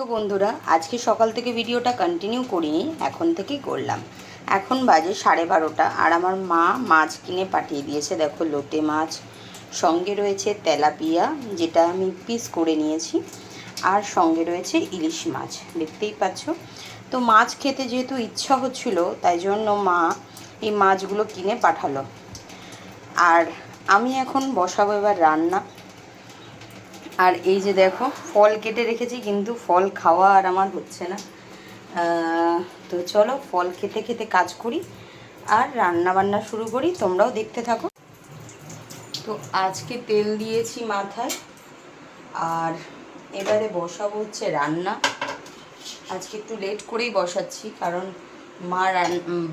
তো বন্ধুরা, আজকে সকাল থেকে ভিডিওটা কন্টিনিউ করিনি, এখন থেকেই করলাম। এখন বাজে সাড়ে বারোটা, আর আমার মা মাছ কিনে পাঠিয়ে দিয়েছে, দেখো লোটে মাছ। সঙ্গে রয়েছে তেলাপিয়া, যেটা আমি পিস করে নিয়েছি, আর সঙ্গে রয়েছে ইলিশ মাছ, দেখতেই পাচ্ছ। তো মাছ খেতে যেহেতু ইচ্ছা হচ্ছিল, তাই জন্য মা এই মাছগুলো কিনে পাঠালো। আর আমি এখন বসাবো এবার রান্না। আর এই যে দেখো, ফল কেটে রেখেছি, কিন্তু ফল খাওয়া আর আমার হচ্ছে না। তো চলো ফল খেতে খেতে কাজ করি আর রান্না বান্না শুরু করি, তোমরাও দেখতে থাকো। তো আজকে তেল দিয়েছি মাথায়, আর এবারে বসাবো হচ্ছে রান্না। আজকে একটু লেট করেই বসাচ্ছি, কারণ মা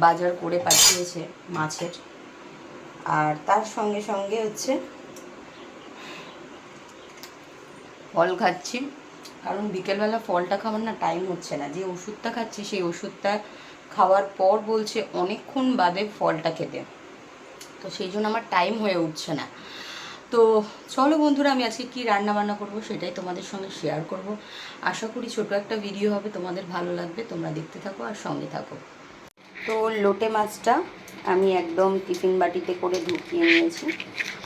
বাজার করে পাঠিয়েছে মাছের। আর তার সঙ্গে সঙ্গে হচ্ছে ফল খাচ্ছি। কারণ বিকেলবেলা ফলটা খাওয়ার না টাইম হচ্ছে না। যে ওষুধটা খাচ্ছি, সেই ওষুধটা খাওয়ার পর বলছে অনেকক্ষণ বাদে ফলটা খেতে। তো সেই জন্য আমার টাইম হয়ে উঠছে না। তো চলো বন্ধুরা, আমি আজকে কি রান্না বান্না করব সেটাই তোমাদের সঙ্গে শেয়ার করব। আশা করি ছোট একটা ভিডিও হবে, তোমাদের ভালো লাগবে, তোমরা দেখতে থাকো আর সঙ্গে থাকো। তো লোটে মাছটা আমি একদম টিফিন বাটিতে করে ঢুকিয়ে নিয়েছি।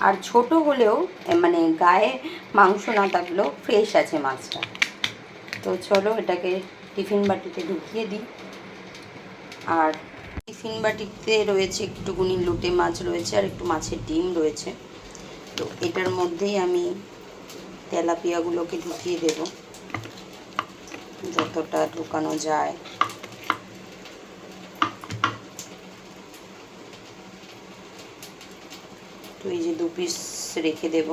আর ছোট হলেও মানে গায়ে মাংস না থাকলেও ফ্রেশ আছে মাছটা। তো চলো এটাকে টিফিন বাটিতে ঢুকিয়ে দিই। আর টিফিন বাটিতে রয়েছে একটুকুনি লোটে মাছ রয়েছে আর একটু মাছের ডিম রয়েছে। তো এটার মধ্যেই আমি তেলাপিয়াগুলোকে ঢুকিয়ে দেব। যতটা ঢুকানো যায়। তো এই যে দু পিস রেখে দেব।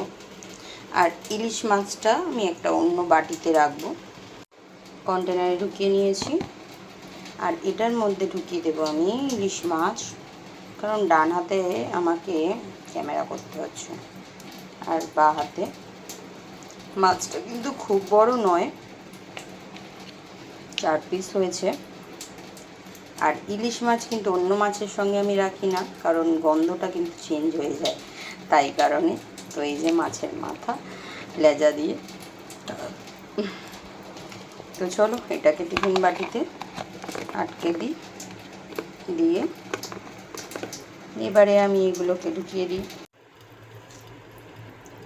আর ইলিশ মাছটা আমি একটা অন্য বাটিতে রাখব। কন্টেনারে ঢুকিয়ে নিয়েছি। আর এটার মধ্যে ঢুকিয়ে দেবো আমি ইলিশ মাছ। কারণ ডান হাতে আমাকে ক্যামেরা করতে হচ্ছে। আর বা হাতে। মাছটা কিন্তু খুব বড় নয়। চার পিস হয়েছে। আর ইলিশ মাছ কিন্তু অন্য মাছের সঙ্গে আমি রাখি না, কারণ গন্ধটা কিন্তু চেঞ্জ হয়ে যায়। তাই কারণে তো এই যে মাছের মাথা, লেজা দিয়ে। তো চলো, এটাকে টিফিন বাটিতে আটকে দিই, দিয়ে এবারে আমি এগুলোকে ঢুকিয়ে দিই।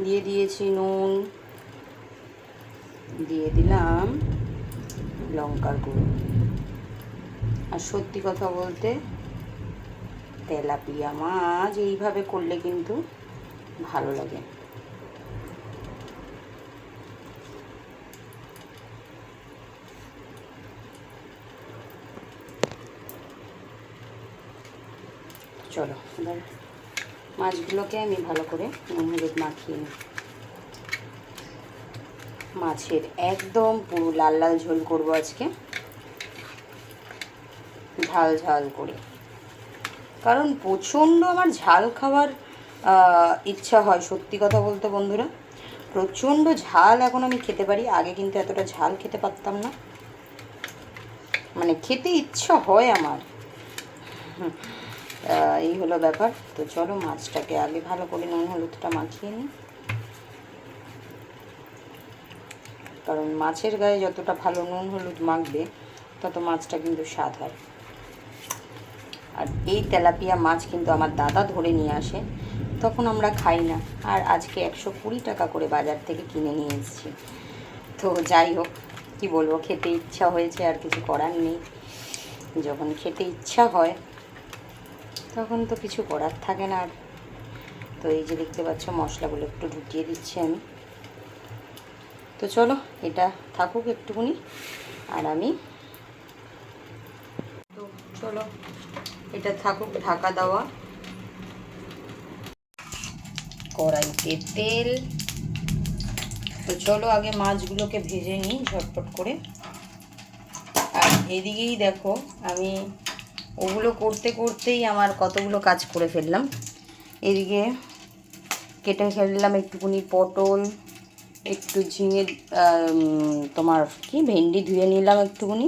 দিয়ে দিয়েছি নুন, দিয়ে দিলাম লঙ্কার গুঁড়ো। আর সত্যি কথা বলতে তেলাপিয়া মাছ এইভাবে করলে কিন্তু ভালো লাগে। চলো, এবার মাছগুলোকে আমি ভালো করে নুন, হলুদ মাখিয়ে নিই। মাছের একদম পুরো লাল লাল ঝোল করব আজকে। ঝাল ঝাল করে। কারণ প্রচণ্ড আমার ঝাল খাওয়ার ইচ্ছা হয়। সত্যি কথা বলতে বন্ধুরা, প্রচণ্ড ঝাল এখন আমি খেতে পারি। আগে কিন্তু এতটা ঝাল খেতে পারতাম না। মানে খেতে ইচ্ছা হয় আমার। এই হলো ব্যাপার। তো চলো মাছটাকে আগে ভালো করে নুন, হলুদটা মাখিয়ে নিই। কারণ মাছের গায়ে যতটা ভালো নুন, হলুদ মাখবে, তত মাছটা কিন্তু স্বাদ হয়। আর এই তেলাপিয়া মাছ কিন্তু আমার দাদা ধরে নিয়ে আসে। তখন আমরা খাই না। আর আজকে একশো কুড়ি টাকা করে বাজার থেকে কিনে নিয়ে এসেছি। তো যাই হোক, কি বলব, খেতে ইচ্ছা হয়েছে, আর কিছু করার নেই। যখন খেতে ইচ্ছা হয়, তখন তো কিছু করার থাকে না আর। তো এই যে দেখতে পাচ্ছ, মশলাগুলো একটু ঢুকিয়ে দিচ্ছি আমি। তো চলো, এটা থাকুক একটুখানি। আর আমি তো চলো, এটা থাকুক ঢাকা দেওয়া। কড়াইতে তেল। তো চলো আগে মাছগুলোকে ভেজে নিই, ঝটপট করে। আর এদিকেই দেখো, আমি ওগুলো করতে করতেই আমার কতগুলো কাজ করে ফেললাম। এদিকে কেটে ফেললাম একটুকুনি পটল, একটু ঝিঙে তোমার কি ভেন্ডি ধুয়ে নিলাম একটুকুনি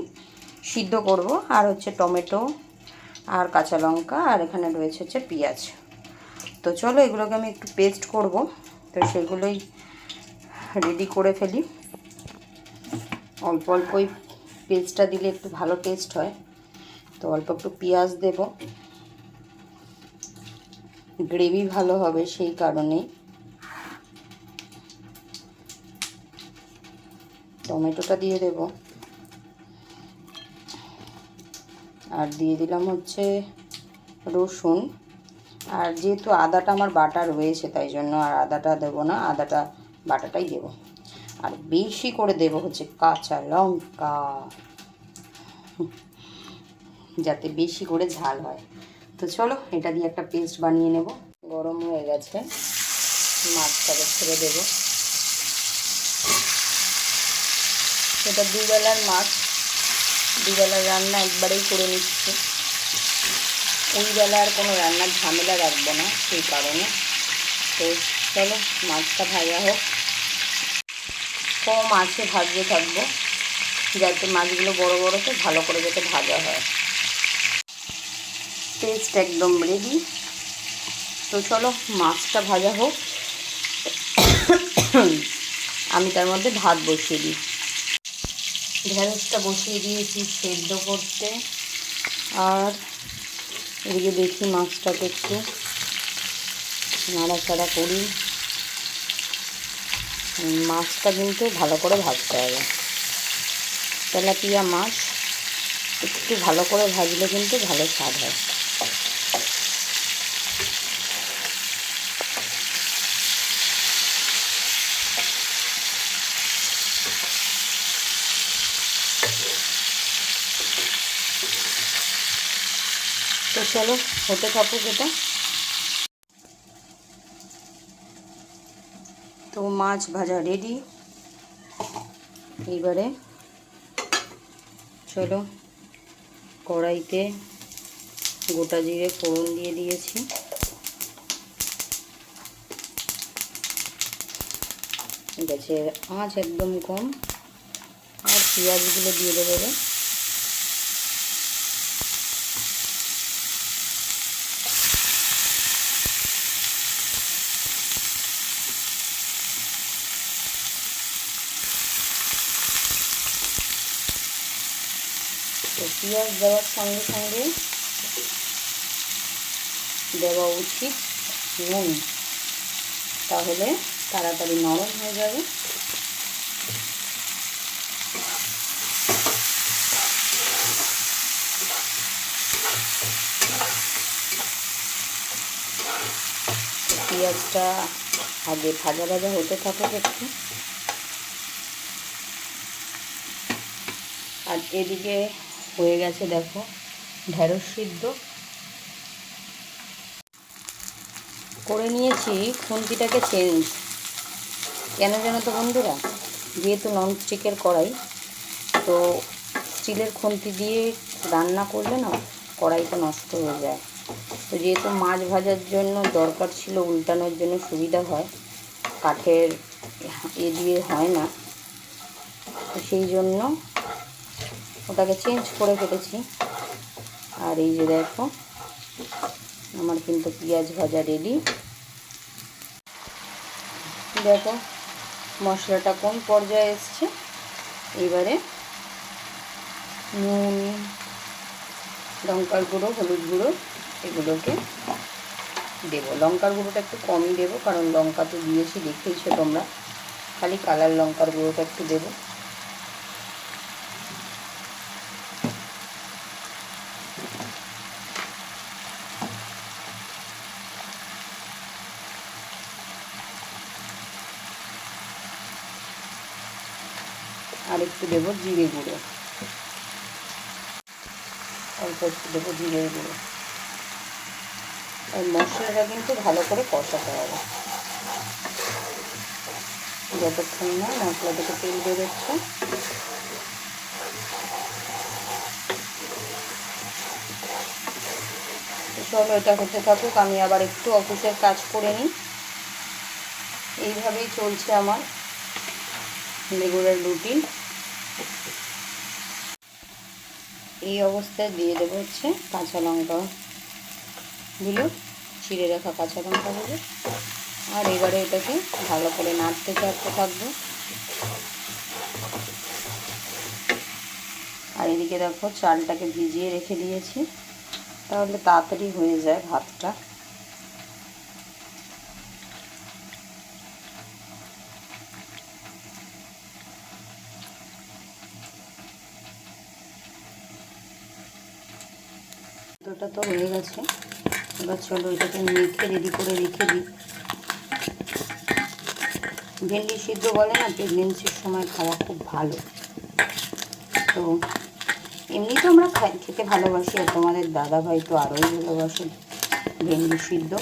সিদ্ধ করব। আর হচ্ছে টমেটো, আর কাঁচা লঙ্কা, আর এখানে রয়েছে হচ্ছে পেঁয়াজ। তো চলো এগুলোকে আমি একটু পেস্ট করব। তো সেগুলোই রেডি করে ফেলি। অল্প অল্প ওই পেস্টটা দিলে একটু ভালো টেস্ট হয়। তো অল্প একটু পেঁয়াজ দেব। গ্রেভি ভালো হবে সেই কারণেই। টমেটোটা দিয়ে দেব। আর দিয়ে দিলাম হচ্ছে রসুন। আর যেহেতু আদাটা আমার বাটা রয়েছে, তাই জন্য আর আদাটা দেবো না, আদাটা, বাটাটাই দেবো। আর বেশি করে দেবো হচ্ছে কাঁচা লঙ্কা। যাতে বেশি করে ঝাল হয়। তো চলো, এটা দিয়ে একটা পেস্ট বানিয়ে নেব। গরম হয়ে গেছে। মাছটাকে ছেড়ে দেব। সেটা দুবেলার মাছ। দুবেলার রান্না একবারেই করে নিচ্ছি। ওই বেলা আর কোনো রান্নার ঝামেলা রাখব না, সেই কারণে। তো চলো, মাছটা ভাজা হোক। কম আছে ভাজতে থাকব, যাতে মাছগুলো বড় বড় তো ভালো করে যাতে ভাজা হয়। পেস্ট একদম রেডি তো চলো, মাছটা ভাজা হোক। আমি তার মধ্যে ভাত বসিয়ে দিই। ঢেঁড়সটা বসিয়ে দিয়েছি সেদ্ধ করতে। আর এদিকে দেখি মাছটাকে একটু নাড়াচাড়া করি। মাছটা কিন্তু ভালো করে ভাজতে হবে। তেলাপিয়া মাছ একটু ভালো করে ভাজলে কিন্তু ভালো স্বাদ হয় তো চলো, হতে থাকুক এটা। তো মাছ ভাজা রেডি এইবারে চলো, কড়াইতে গোটা জিরে ফোড়ন দিয়ে দিয়েছি। গ্যাসের আঁচ একদম কম। আর পেঁয়াজগুলো দিয়ে দেবে তো পেঁয়াজ দেওয়ার সঙ্গে সঙ্গে দেওয়া উচিত নুন। তাহলে তাড়াতাড়ি নরম হয়ে যাবে। পেঁয়াজটা আগে ভাজা ভাজা হতে থাকুক একটু। আর এদিকে হয়ে গেছে, দেখো, ঢেঁড়স সিদ্ধ। করে নিয়েছি, খুন্তিটাকে চেঞ্জ কেন জানো তো বন্ধুরা? যেহেতু ননস্টিকের কড়াই, তো স্টিলের খুন্তি দিয়ে রান্না করলে না, কড়াইটা নষ্ট হয়ে যায়। তো যেহেতু মাছ ভাজার জন্য দরকার ছিল, উল্টানোর জন্য সুবিধা হয়, কাঠের এ দিয়ে হয় না, তো সেই জন্য ওটাকে চেঞ্জ করে কেটেছি। আর এই যে দেখো, আমার কিন্তু পেঁয়াজ ভাজা রেডি দেখো, মশলাটা কোন পর্যায়ে এসছে? এবারে নুন, লঙ্কার গুঁড়ো, হলুদ গুঁড়ো, এগুলোকে দেবো। লঙ্কার গুঁড়োটা একটু কমই দেবো, কারণ লঙ্কা তো দিয়েছি, দেখেইছো তোমরা। খালি কালার লঙ্কার গুঁড়োটা একটু দেবো আর একটু দেবো জিরে গুঁড়ো। অল্প একটু দেবো জিরে গুঁড়ো। আর মশলাটা কিন্তু ভালো করে কষাতে হবে। যতক্ষণ না মশলা থেকে তেল বেরোচ্ছে। চলো এটা হতে থাকুক, আমি আবার একটু অফিসের কাজ করে নিই। এইভাবেই চলছে আমার রেগুলার রুটিন এই অবস্থায় দিয়ে দেবো হচ্ছে কাঁচা লঙ্কা গুলো চিড়ে রাখা কাঁচা লঙ্কাগুলো আর এবারে এটাকে ভালো করে নাড়তে চাড়তে থাকব। আর এদিকে দেখো চালটাকে ভিজিয়ে রেখে দিয়েছি। তাহলে তাড়াতাড়ি হয়ে যায় ভাতটা। দুটোটা তো হয়ে গেছে। এবার চলো এটাকে মেখে রেডি করে রেখে দিই। ভেন্ডি সিদ্ধ বলে না প্রেগনেন্সির সময় খাওয়া খুব ভালো। তো এমনি তো আমরা খেতে ভালোবাসি, আর তোমাদের দাদা ভাই তো আরোই ভালোবাসে ভেন্ডি সিদ্ধ।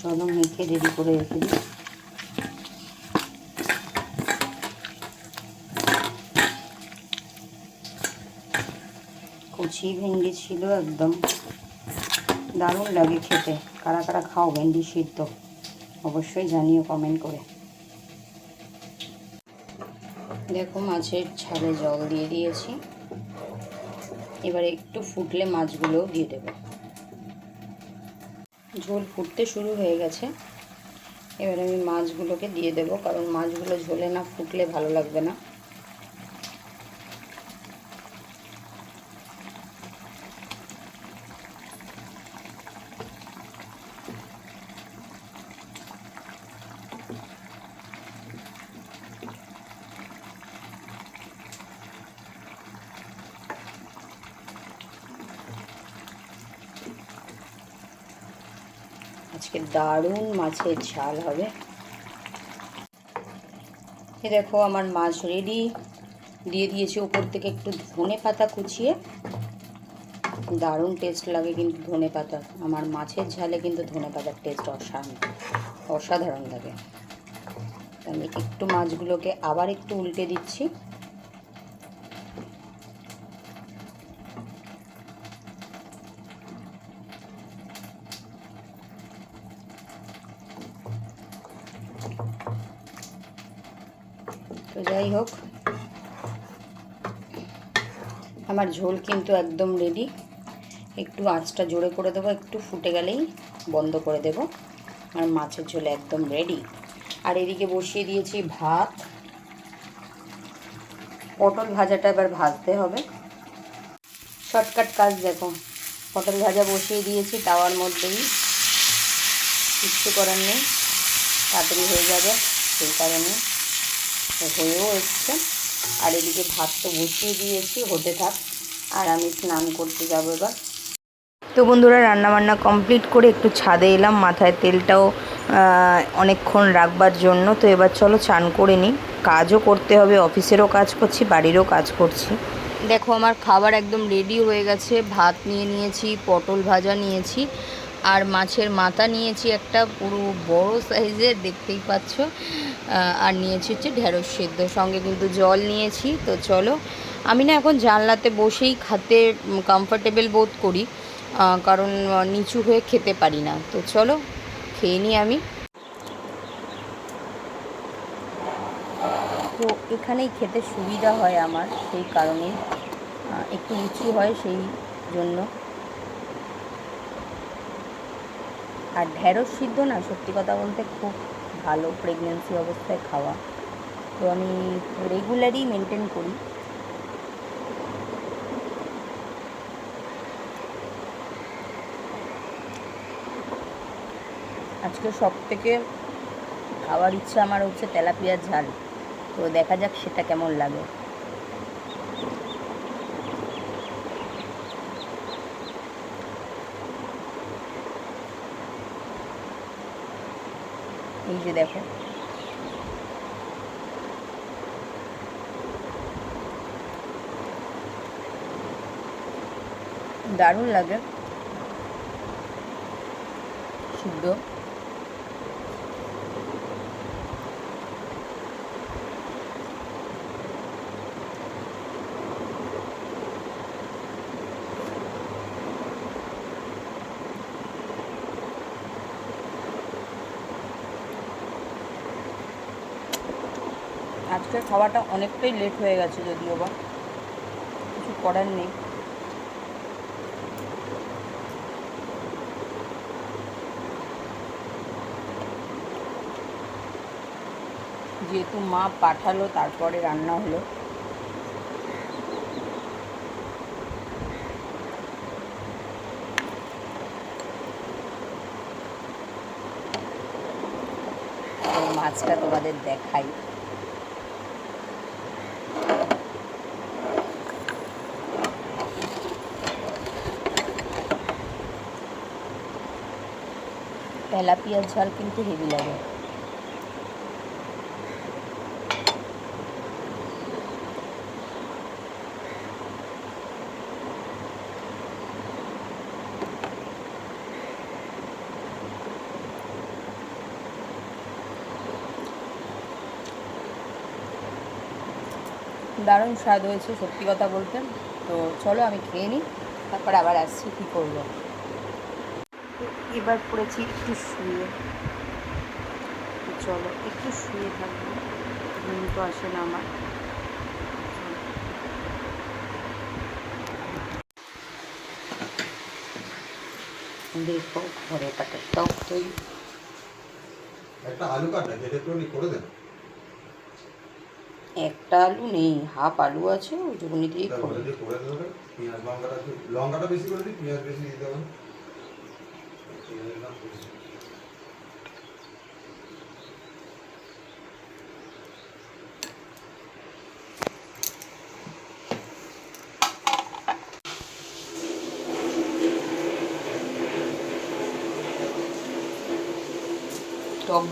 চলো মেখে রেডি করে রেখে দিই। কচি ভেন্ডি ছিল একদম। দারুণ লাগে খেতে। কারা কারা খাও ভেন্ডি সিদ্ধ, অবশ্যই জানিও কমেন্ট করে। দেখো মাছের ছালে জল দিয়ে দিয়েছি। এবার একটু ফুটলে মাছগুলোও দিয়ে দেব। ঝোল ফুটতে শুরু হয়ে গেছে। এবার আমি মাছগুলোকে দিয়ে দেব, কারণ মাছগুলো ঝোলে না, ফুটলে ভালো লাগবে না। আজকে দারুণ মাছের ঝাল হবে। এ দেখো আমার মাছ রেডি দিয়ে দিয়েছি ওপর থেকে একটু ধনে পাতা কুচিয়ে। দারুণ টেস্ট লাগে কিন্তু ধনে পাতা। আমার মাছের ঝালে কিন্তু ধনে পাতার টেস্ট অসাধারণ অসাধারণ লাগে। আমি একটু মাছগুলোকে আবার একটু উল্টে দিচ্ছি তো হোক। আমার ঝোল কিন্তু একদম রেডি একটু আঁচটা জোরে করে দেবো, একটু ফুটে গেলেই বন্ধ করে দেব। আর মাছের ঝোল একদম রেডি আর এদিকে বসিয়ে দিয়েছি ভাত। পটল ভাজাটা এবার ভাজতে হবে। শর্টকাট কাজ দেখো। পটল ভাজা বসিয়ে দিয়েছি, তাওয়ার মধ্যেই। কিচ্ছু করার নেই। তাড়াতাড়ি হয়ে যাবে, সেই কারণে। হয়েও এসছে। আর এদিকে ভাত তো বসিয়ে দিয়েছি, হতে থাক। আর আমি স্নান করতে যাব এবার। তো বন্ধুরা, রান্নাবান্না কমপ্লিট করে একটু ছাদে এলাম। মাথায় তেলটাও অনেকক্ষণ রাখবার জন্য। তো এবার চলো চান করে নিই। কাজও করতে হবে, অফিসেরও কাজ করছি, বাড়িরও কাজ করছি। দেখো, আমার খাবার একদম রেডি হয়ে গেছে। ভাত নিয়ে নিয়েছি, পটল ভাজা নিয়েছি। আর মাছের মাথা নিয়েছি একটা পুরো বড় সাইজের, দেখতেই পাচ্ছ। আর নিয়েছি হচ্ছে ঢেঁড়স সেদ্ধ। সঙ্গে কিন্তু জল নিয়েছি, তো চলো। আমি না এখন জানলাতে বসেই খাতে কমফর্টেবল বোধ করি কারণ নিচু হয়ে খেতে পারি না। তো চলো, খেয়ে নিই আমি। তো এখানেই খেতে সুবিধা হয় আমার, সেই কারণে একটু উঁচু হয় সেই জন্য। আর ঢ্যাঁড়স সিদ্ধ না, সত্যি কথা বলতে খুব ভালো প্রেগনেন্সি অবস্থায় খাওয়া। তো আমি রেগুলারই মেনটেন করি। আজকে সব থেকে খাওয়ার ইচ্ছা আমার হচ্ছে তেলাপিয়ার ঝাল। তো দেখা যাক সেটা কেমন লাগে। যে দেখো দারুণ লাগে সিদ্ধ আজকের খাওয়াটা অনেকটাই লেট হয়ে গেছে যদিও বা। কিছু করার নেই। যেহেতু মা পাঠালো, তারপরে রান্না হলো। মাছটা তোমাদের দেখাই। তেলাপিয়ার ঝাল কিন্তু হেভি লাগে। দারুণ স্বাদ হয়েছে সত্যি কথা বলতে। তো চলো আমি খেয়ে নিই, তারপর আবার আসছি কী করব। এবার পড়েছি একটু শুয়ে। চলো একটু শুয়ে থাকব। ঘুম তো আসে না আমার। দেখো ঘরে পাটা টক দই। একটা আলু কাট যেটা একটু করে দেন। একটা আলু নেই হাফ আলু আছে ওইটুকুনি দিয়ে তারপরে করে লঙ্কাটা লঙ্কাটা বেশি করে দিই পেঁয়াজ বেশি দিতে হবে। টক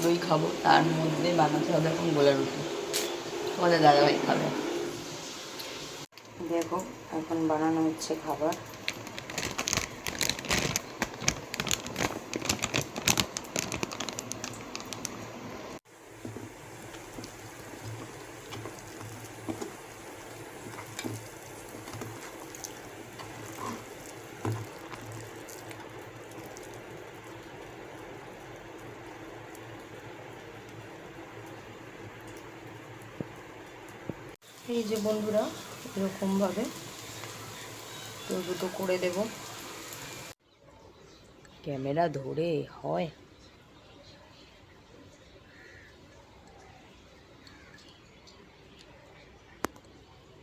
দই খাব, তার মধ্যে বানাতে হবে এখন গোলা রুটি। তোমাদের দাদাভাই খাবে। দেখো, এখন বানানো হচ্ছে খাবার। এই যে বন্ধুরা এরকমভাবে। তো দুটো করে দেব। ক্যামেরা ধরে হয়।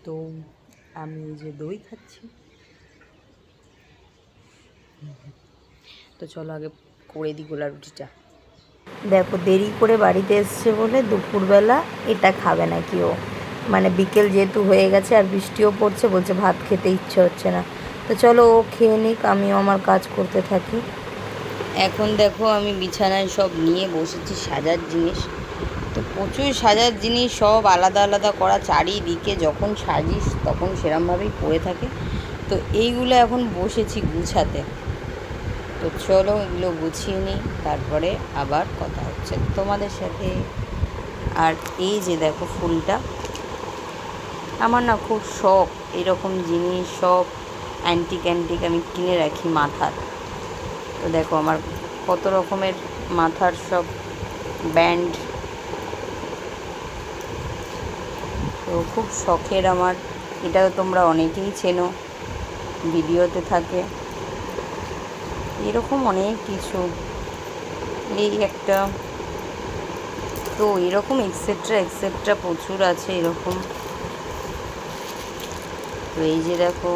তো আমি এই যে দই খাচ্ছি। তো চলো আগে করে দিই গোলা রুটিটা। দেখো দেরি করে বাড়িতে এসছে বলে দুপুরবেলা এটা খাবে না কেউ মানে বিকেল যেহেতু হয়ে গেছে আর বৃষ্টিও পড়ছে, বলছে ভাত খেতে ইচ্ছে হচ্ছে না। তো চলো ও খেয়ে নিক, আমিও আমার কাজ করতে থাকি। এখন দেখো আমি বিছানায় সব নিয়ে বসেছি সাজার জিনিস। তো প্রচুর সাজার জিনিস, সব আলাদা আলাদা করা, চারিদিকে যখন সাজিস তখন সেরমভাবেই পড়ে থাকে। তো এইগুলো এখন বসেছি গুছাতে। তো চলো এগুলো গুছিয়ে নিই, তারপরে আবার কথা হচ্ছে তোমাদের সাথে। আর এই যে দেখো ফুলটা আমার না খুব শখ, এরকম জিনিস সব অ্যান্টিক অ্যান্টিক আমি কিনে রাখি মাথার। তো দেখো আমার কত রকমের মাথার সব ব্যান্ড তো খুব শখের আমার, এটাও তোমরা অনেকেই চেনো, ভিডিওতে থাকে। এরকম অনেক কিছু, এই একটা, তো এরকম এক্সেট্রা এক্সেট্রা প্রচুর আছে এরকম। তো এই যে দেখো।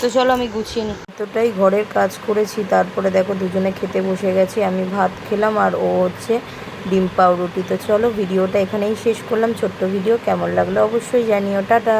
তো চলো আমি গুছিয়ে নিই এতটাই ঘরের কাজ করেছি, তারপরে দেখো দুজনে খেতে বসে গেছি, আমি ভাত খেলাম আর ও হচ্ছে ডিম পাউরুটি। তো চলো ভিডিওটা এখানেই শেষ করলাম, ছোট্ট ভিডিও, কেমন লাগল অবশ্যই জানিও, টাটা।